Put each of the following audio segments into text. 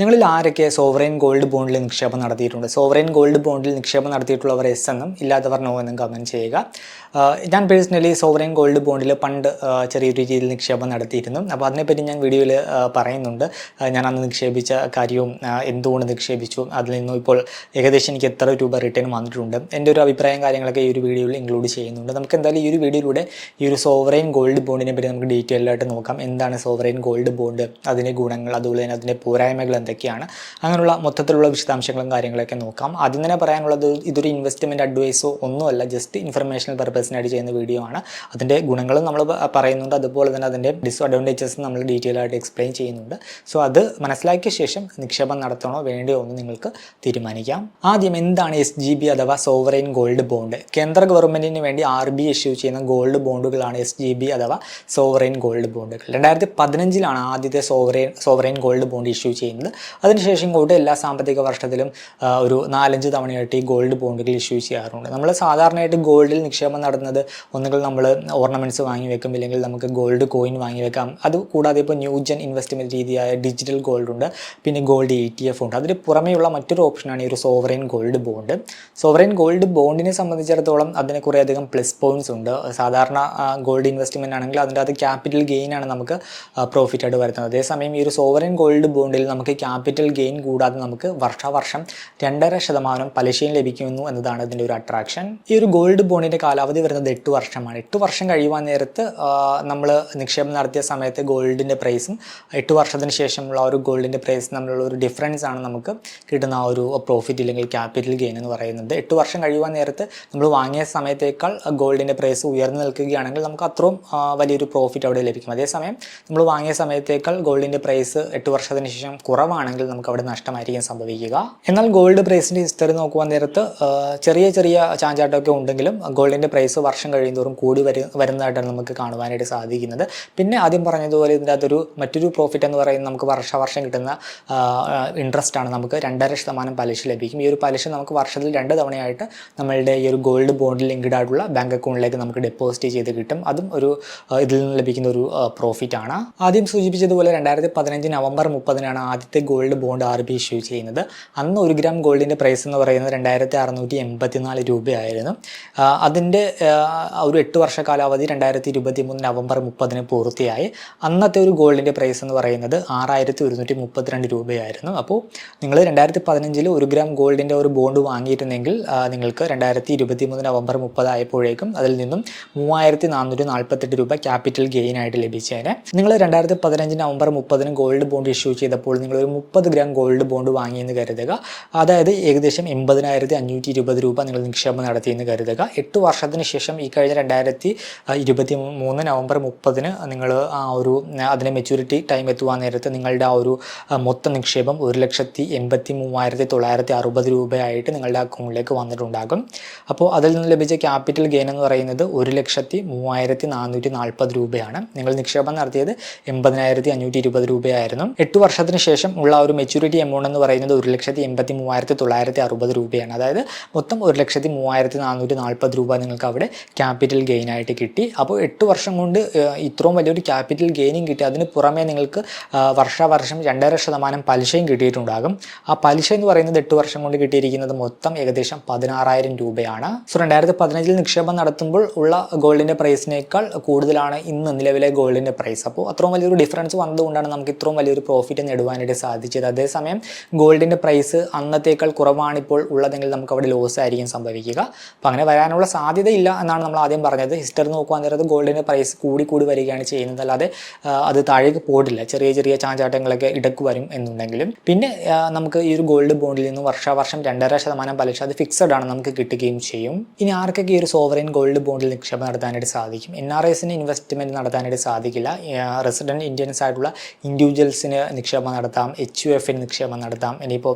നിങ്ങളിൽ ആരൊക്കെ sovereign gold ബോണ്ടിൽ നിക്ഷേപം നടത്തിയിട്ടുണ്ട്? സോവറൈൻ ഗോൾഡ് ബോണ്ടിൽ നിക്ഷേപം നടത്തിയിട്ടുള്ളവർ എസ് എന്നും ഇല്ലാത്തവർ നോ എന്നും കമന്റ് ചെയ്യുക. ഞാൻ പേഴ്സണലി സോവറൈൻ ഗോൾഡ് ബോണ്ടിൽ പണ്ട് ചെറിയൊരു രീതിയിൽ നിക്ഷേപം നടത്തിയിരുന്നു. അപ്പോൾ അതിനെപ്പറ്റി ഞാൻ വീഡിയോയിൽ പറയുന്നുണ്ട്. ഞാൻ അന്ന് നിക്ഷേപിച്ച കാര്യവും എന്തുകൊണ്ട് നിക്ഷേപിച്ചു അതിൽ നിന്നും ഇപ്പോൾ ഏകദേശം എനിക്ക് എത്ര രൂപ റിട്ടേൺ വന്നിട്ടുണ്ട്. എന്റെ ഒരു അഭിപ്രായം കാര്യങ്ങളൊക്കെ ഈ ഒരു വീഡിയോയിൽ ഇൻക്ലൂഡ് ചെയ്യുന്നുണ്ട്. നമുക്ക് എന്തായാലും ഈ ഒരു വീഡിയോയിലൂടെ ഈ ഒരു സോവറൈൻ ഗോൾഡ് ബോണ്ടിനെ പറ്റി നമുക്ക് ഡീറ്റെയിൽ ആയിട്ട് നോക്കാം. എന്താണ് സോവറൈൻ ഗോൾഡ് ബോണ്ട്? അതിന്റെ ഗുണങ്ങൾ അതുപോലെ തന്നെ അതിന്റെ പോരായ്മകൾ എന്തൊക്കെയാണ്? അങ്ങനെയുള്ള മൊത്തത്തിലുള്ള വിശദാംശങ്ങളും കാര്യങ്ങളൊക്കെ നോക്കാം. ആദ്യം തന്നെ പറയാനുള്ളത് ഇതൊരു ഇൻവെസ്റ്റ്മെന്റ് അഡ്വൈസോ ഒന്നുമല്ല ജസ്റ്റ് ഇൻഫർമേഷണൽ പർപ്പസിനായിട്ട് ചെയ്യുന്ന വീഡിയോ ആണ്. അതിന്റെ ഗുണങ്ങളും നമ്മൾ പറയുന്നുണ്ട്. അതുപോലെ തന്നെ അതിന്റെ ഡിസ്അഡ്വാന്റേജസ് നമ്മൾ ഡീറ്റെയിൽ ആയിട്ട് എക്സ്പ്ലെയിൻ ചെയ്യുന്നുണ്ട്. സോ അത് മനസ്സിലാക്കിയ ശേഷം നിക്ഷേപം നടത്തണോ വേണ്ടയോ എന്ന് നിങ്ങൾക്ക് തീരുമാനിക്കാം. ആദ്യം എന്താണ് എസ് ജി ബി അഥവാ സോവറൈൻ ഗോൾഡ് ബോണ്ട് കേന്ദ്ര ഗവൺമെന്റിന് വേണ്ടി ആർ ബി ഇഷ്യൂ ചെയ്യുന്ന ഗോൾഡ് ബോണ്ടുകളാണ് എസ് ജി ബി അഥവാ സോവറൈൻ ഗോൾഡ് ബോണ്ടുകൾ രണ്ടായിരത്തി പതിനഞ്ചിലാണ് ആദ്യത്തെ sovereign sovereign gold bond issue ചെയ്യുന്നത്. അതിനുശേഷം ഇങ്ങോട്ട് എല്ലാ സാമ്പത്തിക വർഷത്തിലും ഒരു നാലഞ്ച് തവണയായിട്ട് ഈ ഗോൾഡ് ബോണ്ടുകൾ ഇഷ്യൂ ചെയ്യാറുണ്ട്. നമ്മൾ സാധാരണയായിട്ട് ഗോൾഡിൽ നിക്ഷേപം നടന്നത് ഒന്നുകിൽ നമ്മൾ ഓർണമെന്റ്സ് വാങ്ങി വെക്കും ഇല്ലെങ്കിൽ നമുക്ക് ഗോൾഡ് കോയിൻ വാങ്ങി വെക്കാം. അത് കൂടാതെ ഇപ്പോൾ ന്യൂജൻ ഇൻവെസ്റ്റ്മെന്റ് രീതിയായ ഡിജിറ്റൽ ഗോൾഡ് ഉണ്ട് പിന്നെ ഗോൾഡ് ഇ ടി എഫ് ഉണ്ട്. അതിന് പുറമെയുള്ള മറ്റൊരു ഓപ്ഷനാണ് ഈ ഒരു sovereign gold bond sovereign gold ബോണ്ടിനെ സംബന്ധിച്ചിടത്തോളം അതിന് കുറേയധികം പ്ലസ് പോയിന്റ്സ് ഉണ്ട്. സാധാരണ ഗോൾഡ് ഇൻവെസ്റ്റ്മെന്റ് ആണെങ്കിൽ അതിന്റെ അത് ക്യാപിറ്റൽ ഗെയിൻ ആണ് നമുക്ക് പ്രോഫിറ്റ് ആയിട്ട് വരുന്നത്. അതേസമയം ഈ ഒരു സോവറൈൻ ഗോൾഡ് ബോണ്ടിൽ നമുക്ക് ക്യാപിറ്റൽ ഗെയിൻ കൂടാതെ നമുക്ക് വർഷാവർഷം രണ്ടര ശതമാനം പലിശയും ലഭിക്കുന്നു എന്നതാണ് ഇതിന്റെ ഒരു അട്രാക്ഷൻ ഈ ഒരു ഗോൾഡ് ബോണ്ടിന്റെ കാലാവധി വരുന്നത് എട്ട് വർഷമാണ്. എട്ട് വർഷം കഴിയുവാൻ നേരത്ത് നമ്മൾ നിക്ഷേപം നടത്തിയ സമയത്ത് ഗോൾഡിന്റെ പ്രൈസും എട്ട് വർഷത്തിന് ശേഷമുള്ള ഒരു ഗോൾഡിന്റെ പ്രൈസ് തമ്മിലുള്ള ഒരു ഡിഫറൻസ് ആണ് നമുക്ക് കിട്ടുന്ന ആ ഒരു പ്രോഫിറ്റ് ഇല്ലെങ്കിൽ ക്യാപിറ്റൽ ഗെയിൻ എന്ന് പറയുന്നത്. എട്ട് വർഷം കഴിയുവാൻ നേരത്ത് നമ്മൾ വാങ്ങിയ സമയത്തേക്കാൾ ഗോൾഡിന്റെ പ്രൈസ് ഉയർന്നു നിൽക്കുകയാണെങ്കിൽ നമുക്ക് അത്രയും വലിയൊരു പ്രോഫിറ്റ് അവിടെ ലഭിക്കും. അതേസമയം നമ്മൾ വാങ്ങിയ സമയത്തേക്കാൾ ഗോൾഡിന്റെ പ്രൈസ് എട്ട് വർഷത്തിന് ശേഷം കുറവാണെങ്കിൽ നമുക്ക് അവിടെ നഷ്ടമായിരിക്കും സംഭവിക്കുക. എന്നാൽ ഗോൾഡ് പ്രൈസിന്റെ ഹിസ്റ്ററി നോക്കുവാൻ നേരത്ത് ചെറിയ ചെറിയ ചാഞ്ചാട്ടമൊക്കെ ഉണ്ടെങ്കിലും ഗോൾഡിന്റെ പ്രൈസ് വർഷം കഴിയുന്നതോറും കൂടി വരു വരുന്നതായിട്ടാണ് നമുക്ക് കാണുവാനായിട്ട് സാധിക്കുന്നത്. പിന്നെ ആദ്യം പറഞ്ഞതുപോലെ ഇതിന്റെ അകത്തൊരു മറ്റൊരു പ്രോഫിറ്റ് എന്ന് പറയുന്നത് നമുക്ക് വർഷാവർഷം കിട്ടുന്ന ഇൻട്രസ്റ്റ് ആണ്. നമുക്ക് രണ്ടര ശതമാനം പലിശ ലഭിക്കും. ഈ ഒരു പലിശ നമുക്ക് വർഷത്തിൽ രണ്ട് തവണയായിട്ട് നമ്മളുടെ ഈ ഒരു ഗോൾഡ് ബോണ്ടിൽ ലിങ്ക്ഡ് ആയിട്ടുള്ള ബാങ്ക് അക്കൗണ്ടിലേക്ക് നമുക്ക് ഡെപ്പോസിറ്റ് ചെയ്ത് കിട്ടും. അതും ഒരു ഇതിൽ നിന്ന് ലഭിക്കുന്ന ഒരു പ്രോഫിറ്റ് ആണ്. ആദ്യം സൂചിപ്പിച്ചതുപോലെ രണ്ടായിരത്തി പതിനഞ്ച് നവംബർ മുപ്പതിനാണ് ആദ്യത്തെ gold bond R B issue ചെയ്യുന്നത്. അന്ന് ഒരു ഗ്രാം ഗോൾഡിന്റെ പ്രൈസ് എന്ന് പറയുന്നത് രണ്ടായിരത്തി അറുന്നൂറ്റി എൺപത്തിനാല് രൂപയായിരുന്നു ആ, അതിന്റെ ഒരു എട്ട് വർഷ കാലാവധി രണ്ടായിരത്തി ഇരുപത്തി മൂന്ന് നവംബർ മുപ്പതിന് പൂർത്തിയായി. അന്നത്തെ ഒരു ഗോൾഡിന്റെ പ്രൈസ് എന്ന് പറയുന്നത് ആറായിരത്തി ഒരുന്നൂറ്റി മുപ്പത്തിരണ്ട് രൂപയായിരുന്നു. അപ്പോൾ നിങ്ങൾ രണ്ടായിരത്തി പതിനഞ്ചിൽ ഒരു ഗ്രാം ഗോൾഡിന്റെ ഒരു ബോണ്ട് വാങ്ങിയിരുന്നെങ്കിൽ നിങ്ങൾക്ക് രണ്ടായിരത്തി ഇരുപത്തി മൂന്ന് നവംബർ മുപ്പതായപ്പോഴേക്കും അതിൽ നിന്നും മൂവായിരത്തി നാനൂറ്റി നാൽപ്പത്തെട്ട് രൂപ ക്യാപിറ്റൽ ഗെയിൻ ആയിട്ട് ലഭിച്ചേനെ. നിങ്ങൾ രണ്ടായിരത്തി പതിനഞ്ച് നവംബർ മുപ്പതിന് ഗോൾഡ് ബോണ്ട് ഇഷ്യൂ ചെയ്തപ്പോൾ നിങ്ങൾ ഒരു മുപ്പത് ഗ്രാം ഗോൾഡ് ബോണ്ട് വാങ്ങിയെന്ന് കരുതുക. അതായത് ഏകദേശം എൺപതിനായിരത്തി അഞ്ഞൂറ്റി ഇരുപത് രൂപ നിങ്ങൾ നിക്ഷേപം നടത്തിയെന്ന് കരുതുക. എട്ട് വർഷത്തിന് ശേഷം ഈ കഴിഞ്ഞ രണ്ടായിരത്തി ഇരുപത്തി മൂന്ന് നവംബർ മുപ്പതിന് നിങ്ങൾ ആ ഒരു അതിന്റെ മെച്യൂരിറ്റി ടൈം എത്തുവാൻ നേരത്ത് നിങ്ങളുടെ ആ ഒരു മൊത്തം നിക്ഷേപം ഒരു ലക്ഷത്തി എൺപത്തി മൂവായിരത്തി തൊള്ളായിരത്തി അറുപത് രൂപയായിട്ട് നിങ്ങളുടെ അക്കൗണ്ടിലേക്ക് വന്നിട്ടുണ്ടാകും. അപ്പോൾ അതിൽ നിന്ന് ലഭിച്ച ക്യാപിറ്റൽ ഗെയിൻ എന്ന് പറയുന്നത് ഒരു ലക്ഷത്തി മൂവായിരത്തി നാനൂറ്റി നാൽപ്പത് രൂപയാണ്. നിങ്ങൾ നിക്ഷേപം നടത്തിയത് എൺപതിനായിരത്തി അഞ്ഞൂറ്റി ഇരുപത് രൂപയായിരുന്നു. എട്ട് വർഷത്തിന് ശേഷം ഉള്ള ഒരു മെച്യൂരിറ്റി എമൗണ്ട് എന്ന് പറയുന്നത് ഒരു ലക്ഷത്തി എൺപത്തി മൂവായിരത്തി തൊള്ളായിരത്തി അറുപത് രൂപയാണ്. അതായത് മൊത്തം ഒരു ലക്ഷത്തി മൂവായിരത്തി നാനൂറ്റി നാൽപ്പത് രൂപ നിങ്ങൾക്ക് അവിടെ ക്യാപിറ്റൽ ഗെയിൻ ആയിട്ട് കിട്ടി. അപ്പോൾ എട്ട് വർഷം കൊണ്ട് ഇത്രയും വലിയൊരു ക്യാപിറ്റൽ ഗെയിനും കിട്ടി. അതിന് പുറമേ നിങ്ങൾക്ക് വർഷാവർഷം രണ്ടര ശതമാനം പലിശയും കിട്ടിയിട്ടുണ്ടാകും. ആ പലിശ എന്ന് പറയുന്നത് എട്ട് വർഷം കൊണ്ട് കിട്ടിയിരിക്കുന്നത് മൊത്തം ഏകദേശം പതിനാറായിരം രൂപയാണ്. സോ രണ്ടായിരത്തി പതിനഞ്ചിൽ നിക്ഷേപം നടത്തുമ്പോൾ ഉള്ള ഗോൾഡിന്റെ പ്രൈസിനേക്കാൾ കൂടുതലാണ് ഇന്ന് നിലവിലെ ഗോൾഡിന്റെ പ്രൈസ് അപ്പോൾ അത്രയും വലിയൊരു ഡിഫറൻസ് വന്നതുകൊണ്ടാണ് നമുക്ക് ഇത്രയും വലിയൊരു പ്രോഫിറ്റ് നേടുവാനായിട്ട് സാധിച്ചത്. അതേസമയം ഗോൾഡിന്റെ പ്രൈസ് അന്നത്തേക്കാൾ കുറവാണ് ഇപ്പോൾ ഉള്ളതെങ്കിൽ നമുക്ക് അവിടെ ലോസ് ആയിരിക്കും സംഭവിക്കുക. അപ്പോൾ അങ്ങനെ വരാനുള്ള സാധ്യതയില്ല എന്നാണ് നമ്മൾ ആദ്യം പറഞ്ഞത്. ഹിസ്റ്ററി നോക്കുവാൻ നേരത്ത് ഗോൾഡിന്റെ പ്രൈസ് കൂടി കൂടി വരികയാണ് ചെയ്യുന്നത്. അല്ലാതെ അത് താഴേക്ക് പോയിട്ടില്ല ചെറിയ ചെറിയ ചാഞ്ചാട്ടങ്ങളൊക്കെ ഇടയ്ക്ക് വരും എന്നുണ്ടെങ്കിലും. പിന്നെ നമുക്ക് ഈ ഒരു ഗോൾഡ് ബോണ്ടിൽ നിന്ന് വർഷാവർഷം രണ്ടര ശതമാനം പലിശ അത് ഫിക്സഡ് ആണ് നമുക്ക് കിട്ടുകയും ചെയ്യും. ഇനി ആർക്കൊക്കെ ഈ ഒരു സോവറിൻ ഗോൾഡ് ബോണ്ടിൽ നിക്ഷേപം നടത്താനായിട്ട് സാധിക്കും? എൻ ആർ ഐസിന് ഇൻവെസ്റ്റ്മെന്റ് നടത്താനായിട്ട് സാധിക്കില്ല. റെസിഡന്റ് ഇന്ത്യൻസ് ആയിട്ടുള്ള ഇൻഡിവിജ്വൽസിന് നിക്ഷേപം നടത്താം എച്ച് യു എഫിന് നിക്ഷേപം നടത്താം. ഇനിയിപ്പോൾ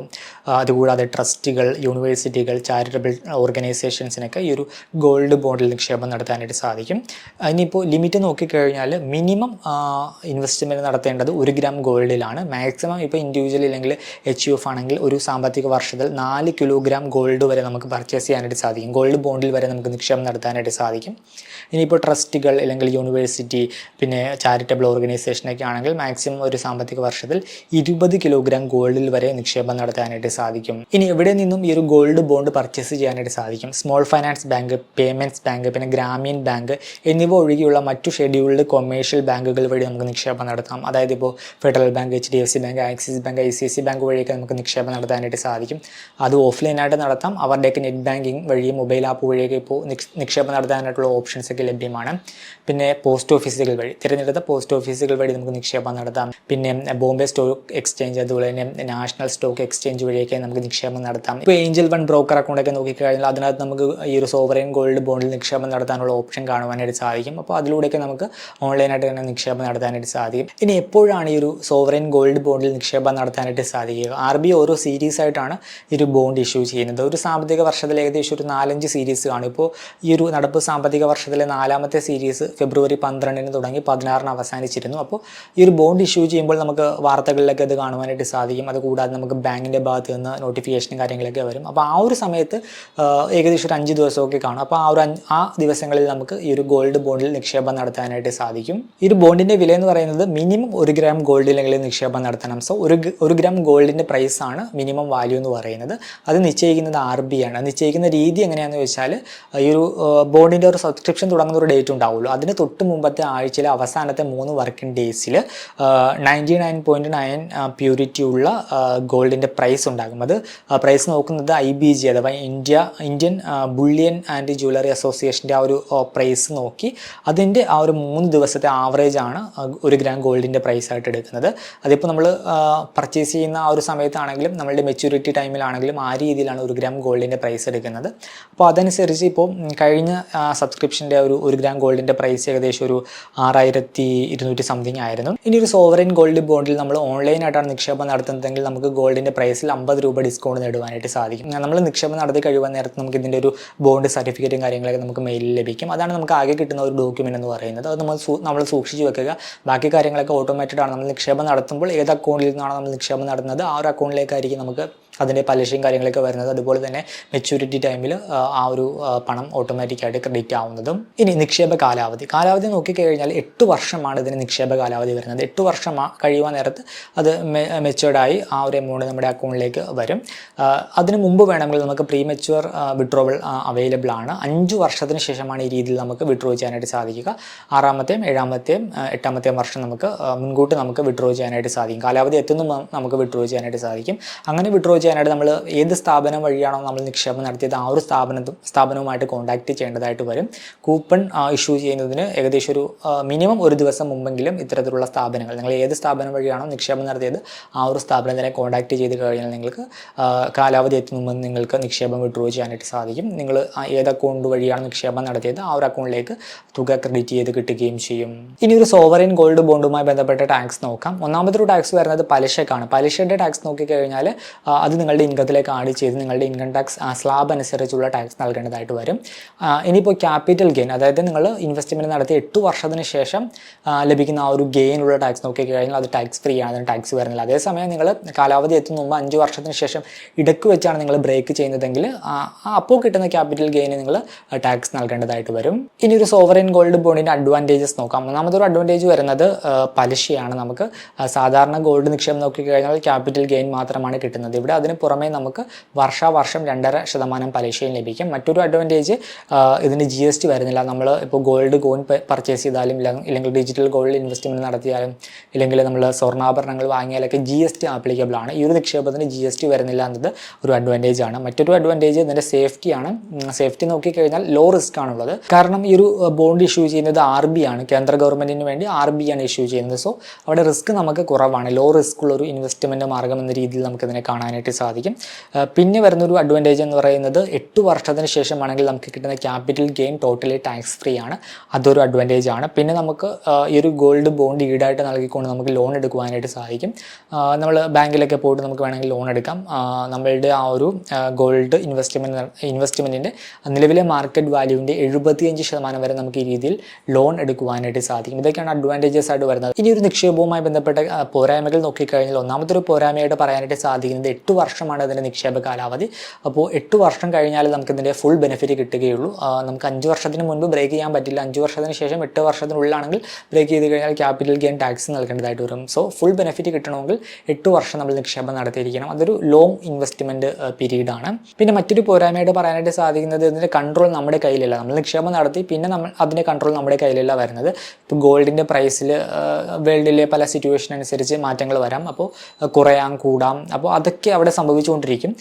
അതുകൂടാതെ ട്രസ്റ്റുകൾ യൂണിവേഴ്സിറ്റികൾ ചാരിറ്റബിൾ ഓർഗനൈസേഷൻസിനൊക്കെ ഈ ഒരു ഗോൾഡ് ബോണ്ടിൽ നിക്ഷേപം നടത്താനായിട്ട് സാധിക്കും. ഇനിയിപ്പോൾ ലിമിറ്റ് നോക്കിക്കഴിഞ്ഞാൽ മിനിമം ഇൻവെസ്റ്റ്മെന്റ് നടത്തേണ്ടത് ഒരു ഗ്രാം ഗോൾഡിലാണ്. മാക്സിമം ഇപ്പോൾ ഇൻഡിവിജ്വൽ ഇല്ലെങ്കിൽ എച്ച് യു എഫ് ആണെങ്കിൽ ഒരു സാമ്പത്തിക വർഷത്തിൽ നാല് കിലോഗ്രാം ഗോൾഡ് വരെ നമുക്ക് പർച്ചേസ് ചെയ്യാനായിട്ട് സാധിക്കും. ഗോൾഡ് ബോണ്ടിൽ വരെ നമുക്ക് നിക്ഷേപം നടത്താനായിട്ട് സാധിക്കും. ഇനിയിപ്പോൾ ട്രസ്റ്റുകൾ അല്ലെങ്കിൽ യൂണിവേഴ്സിറ്റി പിന്നെ ചാരിറ്റബിൾ ഓർഗനൈസേഷനൊക്കെ ആണെങ്കിൽ മാക്സിമം ഒരു സാമ്പത്തിക വർഷത്തിൽ ഇരുപത് കിലോഗ്രാം ഗോൾഡിൽ വരെ നിക്ഷേപം നടത്താനായിട്ട് സാധിക്കും. ഇനി എവിടെ നിന്നും ഈ ഒരു ഗോൾഡ് ബോണ്ട് പർച്ചേസ് ചെയ്യാനായിട്ട് സാധിക്കും? Small finance bank payments bank പിന്നെ ഗ്രാമീൺ ബാങ്ക് എന്നിവ ഒഴികെയുള്ള മറ്റു ഷെഡ്യൂൾഡ് കൊമേഴ്ഷ്യൽ ബാങ്കുകൾ വഴി നമുക്ക് നിക്ഷേപം നടത്താം. അതായത് ഇപ്പോൾ Federal Bank H D F C Bank Axis Bank I C I C Bank വഴിയൊക്കെ നമുക്ക് നിക്ഷേപം നടത്താനായിട്ട് സാധിക്കും. അത് ഓഫ്ലൈനായിട്ട് നടത്താം. അവരുടെയൊക്കെ നെറ്റ് ബാങ്കിങ് വഴി മൊബൈൽ ആപ്പ് വഴിയൊക്കെ ഇപ്പോൾ നിക്ഷേപം നടത്താനായിട്ടുള്ള ഓപ്ഷൻസ് ഒക്കെ ലഭ്യമാണ്. പിന്നെ പോസ്റ്റ് ഓഫീസുകൾ വഴി തിരഞ്ഞെടുത്ത പോസ്റ്റ് ഓഫീസുകൾ വഴി നമുക്ക് നിക്ഷേപം നടത്താം. പിന്നെ ബോംബെ സ്റ്റോക്ക് എക്സ്ചേഞ്ച് അതുപോലെ തന്നെ നാഷണൽ സ്റ്റോക്ക് എക്സ്ചേഞ്ച് വഴിയൊക്കെ നമുക്ക് നിക്ഷേപം നടത്താം. ഇപ്പോൾ ഏഞ്ചൽ വൺ ബ്രോക്കർ അക്കൗണ്ടൊക്കെ നോക്കിക്കഴിഞ്ഞാൽ അതിനകത്ത് നമുക്ക് ഈ ഒരു സോവറിൻ ഗോൾഡ് ബോണ്ടിൽ നിക്ഷേപം നടത്താനുള്ള ഓപ്ഷൻ കാണുവാനായിട്ട് സാധിക്കും. അപ്പോൾ അതിലൂടെയൊക്കെ നമുക്ക് ഓൺലൈനായിട്ട് തന്നെ നിക്ഷേപം നടത്താനായിട്ട് സാധിക്കും. ഇനി എപ്പോഴാണ് ഈ ഒരു സോവറിൻ ഗോൾഡ് ബോണ്ടിൽ നിക്ഷേപം നടത്താനായിട്ട് സാധിക്കുക? ആർ ബി ഓരോ സീരീസ് ആയിട്ടാണ് ഈ ഒരു ബോണ്ട് ഇഷ്യൂ ചെയ്യുന്നത്. ഒരു സാമ്പത്തിക വർഷത്തിൽ ഏകദേശം ഒരു നാലഞ്ച് സീരീസ് കാണും. ഇപ്പോൾ ഈ ഒരു നടപ്പ് സാമ്പത്തിക വർഷത്തിലെ നാലാമത്തെ സീരീസ് ഫെബ്രുവരി പന്ത്രണ്ടിന് തുടങ്ങി പതിനാറിന് അവസാനിച്ചിരുന്നു. അപ്പോൾ ഈ ഒരു ബോണ്ട് ഇഷ്യൂ ചെയ്യുമ്പോൾ നമുക്ക് വാർത്തകളിലൊക്കെ അത് കാണുവാനായിട്ട് സാധിക്കും. അതുകൂടാതെ നമുക്ക് ബാങ്കിന്റെ ഭാഗത്ത് നിന്ന് നോട്ടിഫിക്കേഷനും കാര്യങ്ങളൊക്കെ വരും. അപ്പോൾ ആ ഒരു സമയത്ത് ഏകദേശം ഒരു അഞ്ച് ദിവസമൊക്കെ കാണും. അപ്പോൾ ആ ഒരു ആ ദിവസങ്ങളിൽ നമുക്ക് ഈ ഒരു ഗോൾഡ് ബോണ്ടിൽ നിക്ഷേപം നടത്താനായിട്ട് സാധിക്കും. ഈ ഒരു ബോണ്ടിന്റെ വില എന്ന് പറയുന്നത് മിനിമം ഒരു ഗ്രാം ഗോൾഡിലെങ്കിലും നിക്ഷേപം നടത്തണം. സോ ഒരു ഒരു ഗ്രാം ഗോൾഡിന്റെ പ്രൈസ് ആണ് മിനിമം വാല്യൂ എന്ന് പറയുന്നത്. അത് നിശ്ചയിക്കുന്നത് ആർ ബി ആണ്. നിശ്ചയിക്കുന്ന രീതി എങ്ങനെയാണെന്ന് വെച്ചാൽ ഈ ഒരു ബോണ്ടിന്റെ ഒരു സബ്സ്ക്രിപ്ഷൻ തുടങ്ങുന്ന ഒരു ഡേറ്റ് ഉണ്ടാവുള്ളൂ. അതിന് തൊട്ട് മുമ്പത്തെ ആഴ്ചയിലെ അവസാനത്തെ മൂന്ന് വർക്കിംഗ് ഡേയ്സിൽ ninety nine point nine purity ഉള്ള ഗോൾഡിന്റെ പ്രൈസ് ഉണ്ടാകും. അത് പ്രൈസ് നോക്കുന്നത് ഐ ബി ജി അഥവാ India Indian bullion and jewellery അസോസിയേഷന്റെ ആ ഒരു പ്രൈസ് നോക്കി അതിന്റെ ആ ഒരു മൂന്ന് ദിവസത്തെ ആവറേജ് ആണ് ഒരു ഗ്രാം ഗോൾഡിന്റെ പ്രൈസ് ആയിട്ട് എടുക്കുന്നത്. അതിപ്പോൾ നമ്മൾ പർച്ചേസ് ചെയ്യുന്ന ആ ഒരു സമയത്താണെങ്കിലും നമ്മളുടെ മെച്യൂരിറ്റി ടൈമിലാണെങ്കിലും ആ രീതിയിലാണ് ഒരു ഗ്രാം ഗോൾഡിന്റെ പ്രൈസ് എടുക്കുന്നത്. അപ്പോൾ അതനുസരിച്ച് ഇപ്പോൾ കഴിഞ്ഞ സബ്സ്ക്രിപ്ഷന്റെ ഒരു ഒരു ഗ്രാം ഗോൾഡിന്റെ പ്രൈസ് ഏകദേശം ഒരു ആറായിരത്തി ഇരുന്നൂറ്റി സംതിങ് ആയിരുന്നു. ഇനി ഒരു സോവറിൻ ഗോൾഡ് ബോണ്ടിൽ നമ്മൾ ഓൺലൈനായിട്ടാണ് നിക്ഷേപം നടത്തുന്നതെങ്കിൽ നമുക്ക് ഗോൾഡിന്റെ പ്രൈസിൽ അമ്പത് രൂപ ഡിസ്കൗണ്ട് നേടുവാനായിട്ട് സാധിക്കും. നമ്മൾ നിക്ഷേപം നടത്തി കഴിയുന്ന നേരത്ത് നമുക്ക് ഇതിന്റെ ഒരു ബോണ്ട് സർട്ടിഫിക്കറ്റും കാര്യങ്ങളൊക്കെ നമുക്ക് മെയിലിൽ ലഭിക്കും. അതാണ് നമുക്ക് ആകെ കിട്ടുന്ന ഒരു ഡോക്യുമെന്റ് എന്ന് പറയുന്നത്. അത് നമ്മൾ നമ്മൾ സൂക്ഷിച്ച് വെക്കുക. ബാക്കി കാര്യങ്ങളൊക്കെ ഓട്ടോമാറ്റഡ് ആണ്. നമ്മൾ നിക്ഷേപം നടത്തുമ്പോൾ ഏത് അക്കൗണ്ടിൽ നിന്നാണ് നമ്മൾ നിക്ഷേപം നടത്തുന്നത് ആ ഒരു അക്കൗണ്ടിലേക്കായിരിക്കും നമുക്ക് അതിന്റെ പലിശയും കാര്യങ്ങളൊക്കെ വരുന്നത് അതുപോലെ തന്നെ മെച്യൂരിറ്റി ടൈമിൽ ആ ഒരു പണം ഓട്ടോമാറ്റിക്കായിട്ട് ക്രെഡിറ്റ് ആവുന്നതും ഇനി നിക്ഷേപ കാലാവധി. കാലാവധി നോക്കിക്കഴിഞ്ഞാൽ എട്ട് വർഷമാണ് ഇതിന് നിക്ഷേപ കാലാവധി വരുന്നത്. എട്ട് വർഷം കഴിയുവാൻ നേരത്ത് അത് മെച്ചുവേർഡായി ആ ഒരു എമൗണ്ട് നമ്മുടെ അക്കൗണ്ടിലേക്ക് വരും. അതിന് മുമ്പ് വേണമെങ്കിൽ നമുക്ക് പ്രീ മെച്ചുവർ വിഡ്രോവൽ അവൈലബിൾ ആണ്. അഞ്ച് വർഷത്തിന് ശേഷമാണ് ഈ രീതിയിൽ നമുക്ക് വിഡ്രോ ചെയ്യാനായിട്ട് സാധിക്കുക. ആറാമത്തെയും ഏഴാമത്തെയും എട്ടാമത്തെയും വർഷം നമുക്ക് മുൻകൂട്ടി നമുക്ക് വിഡ്രോ ചെയ്യാനായിട്ട് സാധിക്കും. കാലാവധി എത്തുന്നു നമുക്ക് വിഡ്രോ ചെയ്യാനായിട്ട് സാധിക്കും. അങ്ങനെ വിഡ്രോ ചെയ്യാനായിട്ട് നമ്മൾ ഏത് സ്ഥാപനം വഴിയാണോ നമ്മൾ നിക്ഷേപം നടത്തിയത് ആ ഒരു സ്ഥാപനത്തും സ്ഥാപനവുമായിട്ട് കോൺടാക്റ്റ് ചെയ്യേണ്ടതായിട്ട് വരും. കൂപ്പൺ ഇഷ്യൂ ചെയ്യുന്നതിന് ഏകദേശം ഒരു മിനിമം ഒരു ദിവസം മുമ്പെങ്കിലും ഇത്തരത്തിലുള്ള സ്ഥാപനങ്ങൾ നിങ്ങൾ ഏത് സ്ഥാപനം വഴിയാണോ നിക്ഷേപം നടത്തിയത് ആ ഒരു സ്ഥാപനത്തിനെ കോൺടാക്റ്റ് ചെയ്ത് കഴിഞ്ഞാൽ നിങ്ങൾക്ക് കാലാവധി എത്തുന്ന മുമ്പ് നിങ്ങൾക്ക് നിക്ഷേപം വിഡ്രോ ചെയ്യാനായിട്ട് സാധിക്കും. നിങ്ങൾ ഏത് അക്കൗണ്ട് വഴിയാണ് നിക്ഷേപം നടത്തിയത് ആ ഒരു അക്കൗണ്ടിലേക്ക് തുക ക്രെഡിറ്റ് ചെയ്ത് കിട്ടുകയും ചെയ്യും. ഇനി ഒരു സോവറിൻ ഗോൾഡ് ബോണ്ടുമായി ബന്ധപ്പെട്ട ടാക്സ് നോക്കാം. ഒന്നാമത്തെ ഒരു ടാക്സ് വരുന്നത് പലിശക്കാണ്. പലിശയുടെ ടാക്സ് നോക്കിക്കഴിഞ്ഞാൽ അത് നിങ്ങളുടെ ഇൻകത്തിലേക്ക് ആഡ് ചെയ്ത് നിങ്ങളുടെ ഇൻകം ടാക്സ് സ്ലാബ് അനുസരിച്ചുള്ള ടാക്സ് നൽകേണ്ടതായിട്ട് വരും. ഇനിയിപ്പോൾ ക്യാപിറ്റൽ ഗെയിൻ അതായത് നിങ്ങൾ ഇൻവെസ്റ്റ്മെന്റ് നടത്തി എട്ട് വർഷത്തിന് ശേഷം ലഭിക്കുന്ന ആ ഒരു ഗെയിനുള്ള ടാക്സ് നോക്കി കഴിഞ്ഞാൽ അത് ടാക്സ് ഫ്രീ ആണ് അതിന് ടാക്സ് വരുന്നില്ല. അതേസമയം നിങ്ങൾ കാലാവധി എത്തുന്ന മുമ്പ് അഞ്ച് വർഷത്തിന് ശേഷം ഇടയ്ക്ക് വെച്ചാണ് നിങ്ങൾ ബ്രേക്ക് ചെയ്യുന്നതെങ്കിൽ അപ്പോൾ കിട്ടുന്ന ക്യാപിറ്റൽ ഗെയിന് നിങ്ങൾ ടാക്സ് നൽകേണ്ടതായിട്ട് വരും. ഇനി ഒരു സോവറിൻ ഗോൾഡ് ബോണ്ടിന്റെ അഡ്വാന്റേജസ് നോക്കാം. ഒന്നാമതൊരു അഡ്വാന്റേജ് വരുന്നത് പലിശയാണ് നമുക്ക്. സാധാരണ ഗോൾഡ് നിക്ഷേപം നോക്കിക്കഴിഞ്ഞാൽ ക്യാപിറ്റൽ ഗെയിൻ മാത്രമാണ് കിട്ടുന്നത്. ഇവിടെ അതിന് പുറമെ നമുക്ക് വർഷാവർഷം രണ്ടര ശതമാനം പലിശയും ലഭിക്കും. മറ്റൊരു അഡ്വാന്റേജ് ഇതിന് ജി എസ് ടി വരുന്നില്ല. നമ്മൾ ഇപ്പോൾ ഗോൾഡ് കോയിൻ പർച്ചേസ് ചെയ്താലും ഇല്ല- ഇല്ലെങ്കിൽ ഡിജിറ്റൽ ഗോൾഡ് ഇൻവെസ്റ്റ്മെന്റ് നടത്തിയാലും ഇല്ലെങ്കിൽ നമ്മൾ സ്വർണാഭരണങ്ങൾ വാങ്ങിയാലൊക്കെ ജി എസ് ടി ആപ്ലിക്കബിൾ ആണ്. ഈ ഒരു നിക്ഷേപത്തിന് ജി എസ് ടി വരുന്നില്ല എന്നത് ഒരു അഡ്വാന്റേജ് ആണ്. മറ്റൊരു അഡ്വാന്റേജ് ഇതിന്റെ സേഫ്റ്റിയാണ് സേഫ്റ്റി നോക്കിക്കഴിഞ്ഞാൽ ലോ റിസ്ക് ആണുള്ളത്. കാരണം ഈ ഒരു ബോണ്ട് ഇഷ്യൂ ചെയ്യുന്നത് ആർ ബി ആണ്. കേന്ദ്ര ഗവൺമെന്റിന് വേണ്ടി ആർ ബി ആണ് ഇഷ്യൂ ചെയ്യുന്നത്. സോ അവിടെ റിസ്ക് നമുക്ക് കുറവാണ്. ലോ റിസ്ക് ഉള്ള ഒരു ഇൻവെസ്റ്റ്മെന്റ് മാർഗം എന്ന രീതിയിൽ നമുക്കിതിനെ കാണാനായിട്ട് സാധിക്കും. പിന്നെ വരുന്നൊരു അഡ്വാന്റേജ് എന്ന് പറയുന്നത് എട്ട് വർഷത്തിന് ശേഷമാണെങ്കിൽ നമുക്ക് കിട്ടുന്ന capital gain totally tax free ആണ്. അതൊരു അഡ്വാന്റേജ് ആണ്. പിന്നെ നമുക്ക് ഈ ഒരു ഗോൾഡ് ബോണ്ട് ഈടായിട്ട് നൽകിക്കൊണ്ട് നമുക്ക് ലോൺ എടുക്കുവാനായിട്ട് സാധിക്കും. നമ്മൾ ബാങ്കിലൊക്കെ പോയിട്ട് നമുക്ക് വേണമെങ്കിൽ ലോൺ എടുക്കാം. നമ്മളുടെ ആ ഒരു ഗോൾഡ് ഇൻവെസ്റ്റ്മെന്റ് ഇൻവെസ്റ്റ്മെന്റിന്റെ നിലവിലെ മാർക്കറ്റ് വാല്യൂവിന്റെ എഴുപത്തിയഞ്ച് ശതമാനം വരെ നമുക്ക് ഈ രീതിയിൽ ലോൺ എടുക്കുവാനായിട്ട് സാധിക്കും. ഇതൊക്കെയാണ് അഡ്വാന്റേജസ് ആയിട്ട് വരുന്നത്. ഇനി ഒരു നിക്ഷേപവുമായി ബന്ധപ്പെട്ട പോരായ്മകൾ നോക്കിക്കഴിഞ്ഞാൽ ഒന്നാമത്തെ ഒരു പോരായ്മയായിട്ട് പറയാനായിട്ട് സാധിക്കുന്നത് എട്ട് വർഷമാണ് ഇതിന്റെ നിക്ഷേപ കാലാവധി. അപ്പോൾ എട്ട് വർഷം കഴിഞ്ഞാൽ നമുക്ക് ഇതിന്റെ ഫുൾ ബെനിഫിറ്റ് കിട്ടുകയുള്ളൂ. നമുക്ക് അഞ്ച് വർഷത്തിന് മുൻപ് ബ്രേക്ക് ചെയ്യാൻ പറ്റില്ല. അഞ്ച് വർഷത്തിന് ശേഷം എട്ട് വർഷത്തിനുള്ളിലാണെങ്കിൽ ബ്രേക്ക് ചെയ്ത് കഴിഞ്ഞാൽ ക്യാപിറ്റൽ ഗെയിൻ ടാക്സ് നൽകേണ്ടതായിട്ട് വരും. സോ ഫുൾ ബെനിഫിറ്റ് കിട്ടണമെങ്കിൽ എട്ട് വർഷം നമ്മൾ നിക്ഷേപം നടത്തിയിരിക്കണം. അതൊരു ലോങ് ഇൻവെസ്റ്റ്മെന്റ് പീരീഡ് ആണ്. പിന്നെ മറ്റൊരു പോരായ്മയായിട്ട് പറയാനായിട്ട് സാധിക്കുന്നത് ഇതിന്റെ കൺട്രോൾ നമ്മുടെ കയ്യിലല്ല. നമ്മൾ നിക്ഷേപം നടത്തി പിന്നെ നമ്മൾ അതിന്റെ കൺട്രോൾ നമ്മുടെ കയ്യിലല്ല വരുന്നത്. ഇപ്പോൾ ഗോൾഡിന്റെ പ്രൈസിൽ വേൾഡിലെ പല സിറ്റുവേഷൻ അനുസരിച്ച് മാറ്റങ്ങൾ വരാം. അപ്പോൾ കുറയാം കൂടാം. അപ്പോൾ അതൊക്കെ അവിടെ സംഭവിച്ചുകൊണ്ടിരിക്കും.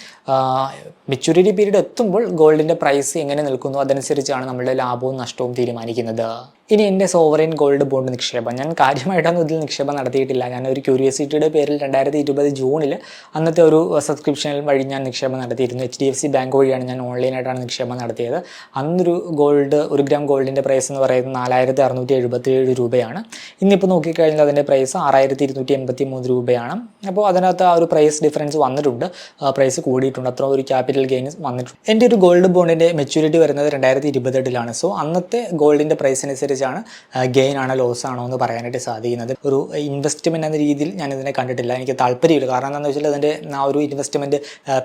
മെച്യൂരിറ്റി പീരീഡ് എത്തുമ്പോൾ ഗോൾഡിന്റെ പ്രൈസ് എങ്ങനെ നിൽക്കുന്നു? അതനുസരിച്ചാണ് നമ്മുടെ ലാഭവും നഷ്ടവും തീരുമാനിക്കുന്നത്. ഇനി എന്റെ സോവറിൻ ഗോൾഡ് ബോണ്ട് നിക്ഷേപം. ഞാൻ കാര്യമായിട്ടൊന്നും ഇതിൽ നിക്ഷേപം നടത്തിയിട്ടില്ല. ഞാൻ ഒരു ക്യൂരിയോസിറ്റിയുടെ പേരിൽ രണ്ടായിരത്തി ഇരുപത് ജൂണിൽ അന്നത്തെ ഒരു സബ്സ്ക്രിപ്ഷനിൽ വഴി ഞാൻ നിക്ഷേപം നടത്തിയിരുന്നു. H D F C bank വഴിയാണ് ഞാൻ ഓൺലൈനായിട്ടാണ് നിക്ഷേപം നടത്തിയത്. അന്നൊരു ഗോൾഡ് ഒരു ഗ്രാം ഗോൾഡിന്റെ പ്രൈസ് എന്ന് പറയുന്നത് നാലായിരത്തി അറുന്നൂറ്റി എഴുപത്തി ഏഴ് രൂപയാണ്. ഇന്നിപ്പോൾ നോക്കിക്കഴിഞ്ഞാൽ അതിന്റെ പ്രൈസ് ആറായിരത്തി ഇരുന്നൂറ്റി എൺപത്തി മൂന്ന് രൂപയാണ്. അപ്പോൾ അതിനകത്ത് ആ ഒരു പ്രൈസ് ഡിഫറൻസ് വന്നിട്ടുണ്ട്. പ്രൈസ് കൂടിയിട്ടുണ്ട്. അത്ര ഒരു ക്യാപിറ്റൽ ഗെയിൻസ് വന്നിട്ടുണ്ട്. എന്റെ ഒരു ഗോൾഡ് ബോണ്ടിന്റെ മെച്യൂരിറ്റി വരുന്നത് രണ്ടായിരത്തി ഇരുപത്തെട്ടിലാണ് സോ അന്നത്തെ ഗോൾഡിന്റെ പ്രൈസ് അനുസരിച്ചാണ് ഗെയിൻ ആണോ ലോസ് ആണോ എന്ന് പറയാനായിട്ട് സാധിക്കുന്നത്. ഒരു ഇൻവെസ്റ്റ്മെന്റ് എന്ന രീതിയിൽ ഞാൻ ഇതിനെ കണ്ടിട്ടില്ല. എനിക്ക് താല്പര്യമില്ല. കാരണം എന്താണെന്ന് വെച്ചാൽ അതിന്റെ ആ ഒരു ഇൻവെസ്റ്റ്മെന്റ്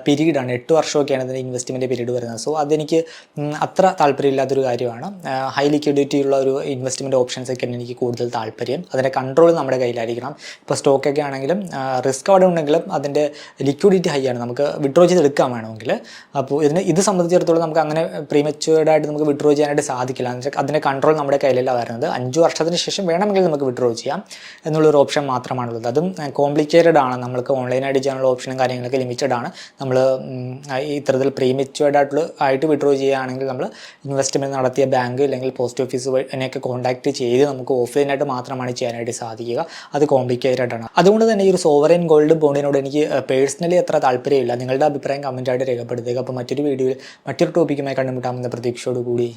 പീരീഡാണ് എട്ട് വർഷമൊക്കെയാണ് അതിന്റെ ഇൻവെസ്റ്റ്മെന്റ് പീരീഡ് വരുന്നത്. സോ അതെനിക്ക് അത്ര താല്പര്യമില്ലാത്തൊരു കാര്യമാണ്. ഹൈ ലിക്വിഡിറ്റി ഉള്ള ഒരു ഇൻവെസ്റ്റ്മെന്റ് ഓപ്ഷൻസ് ഒക്കെയാണ് എനിക്ക് കൂടുതൽ താല്പര്യം. അതിന്റെ കൺട്രോൾ നമ്മുടെ കയ്യിലായിരിക്കണം. ഇപ്പോൾ സ്റ്റോക്കൊക്കെ ആണെങ്കിലും റിസ്ക് അവിടെ ഉണ്ടെങ്കിലും അതിന്റെ ലിക്വിഡിറ്റി ഹൈ ആണ്. നമുക്ക് വിഡ്രോ ചെയ്ത് എടുക്കാൻ വേണമെങ്കിൽ. അപ്പോൾ ഇതിന് ഇത് സംബന്ധിച്ചിടത്തോളം നമുക്ക് അങ്ങനെ പ്രീമച്വേർഡ് ആയിട്ട് നമുക്ക് വിഡ്രോ ചെയ്യാനായിട്ട് സാധിക്കില്ല. അതിന്റെ കൺട്രോൾ നമ്മുടെ കയ്യിലല്ല വരുന്നത്. അഞ്ച് വർഷത്തിന് ശേഷം വേണമെങ്കിൽ നമുക്ക് വിഡ്രോ ചെയ്യാം എന്നുള്ളൊരു ഓപ്ഷൻ മാത്രമാണുള്ളത്. അതും കോംപ്ലിക്കേറ്റഡ് ആണ്. നമ്മൾക്ക് ഓൺലൈനായിട്ട് ചെയ്യാനുള്ള ഓപ്ഷനും കാര്യങ്ങളൊക്കെ ലിമിറ്റഡ് ആണ്. നമ്മൾ ഇത്തരത്തിൽ പ്രീമച്വേർഡ് ആയിട്ടുള്ള ആയിട്ട് വിഡ്രോ ചെയ്യുകയാണെങ്കിൽ നമ്മൾ ഇൻവെസ്റ്റ്മെന്റ് നടത്തിയ ബാങ്ക് അല്ലെങ്കിൽ പോസ്റ്റ് ഓഫീസ് എന്നെയൊക്കെ കോൺടാക്ട് ചെയ്ത് നമുക്ക് ഓഫ്ലൈനായിട്ട് മാത്രമാണ് ചെയ്യാനായിട്ട് സാധിക്കുക. അത് കോംപ്ലിക്കേറ്റഡ് ആണ് അതുകൊണ്ട് തന്നെ ഈ ഒരു സോവറിൻ ഗോൾഡ് ബോണ്ടിനോട് എനിക്ക് പേഴ്സണലി അത്ര താല്പര്യമില്ല. നിങ്ങളുടെ അഭിപ്രായം കമന്റായിട്ട് രേഖപ്പെടുത്തുക. അപ്പോൾ മറ്റൊരു വീഡിയോയിൽ മറ്റൊരു ടോപ്പിക്കുമായി കണ്ടുമുട്ടാമെന്ന പ്രതീക്ഷയോടുകൂടി